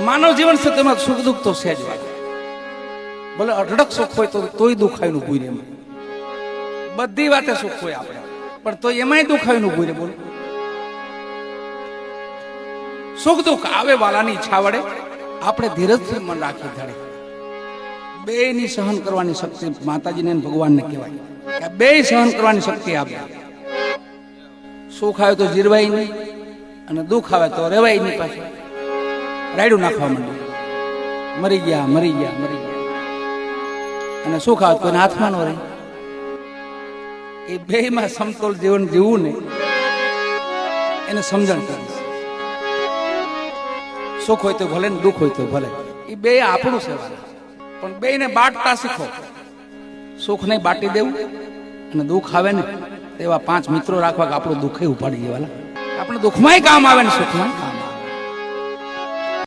માનવ જીવન છે તેમાં સુખ દુઃખ તો છે જ ભલે અઢળક સુખ હોય તો તોય દુખાયનું ભૂરે એમાં. બધી વાતે સુખ હોય આપણે. પણ તો એમાંય દુખાયનું ભૂરે બોલો. સુખ દુઃખ આવે વાલાની ઈચ્છા વડે આપણે ધીરજથી મન રાખી ધરે બે ની સહન કરવાની શક્તિ માતાજીને ભગવાનને કહેવાય. કે બે સહન કરવાની શક્તિ આપે. સુખ આવે તો જીરવાય નહીં, અને દુઃખ આવે તો રેવાય નહીં પાછું. રાયડું નાખવા માંડ્યું. મરી ગયા મરી ગયા મરી ગયા. અને આવે તો? કોઈને હાથમાં ન રહે. એ બે માં સમતોલ જીવન જીવવું ને એને સમજણ કરીશ સુખ હોય તો ભલે ને દુઃખ હોય તો ભલે. એ બે આપણું છે. પણ બે ને બાટતા શીખો. સુખ નહીં બાટી દેવું અને દુઃખ આવે ને તેવા પાંચ મિત્રો રાખવા કે આપણું દુઃખે ઉપાડી દેવાના. આપણે દુઃખમાંય કામ આવે ને સુખમાં.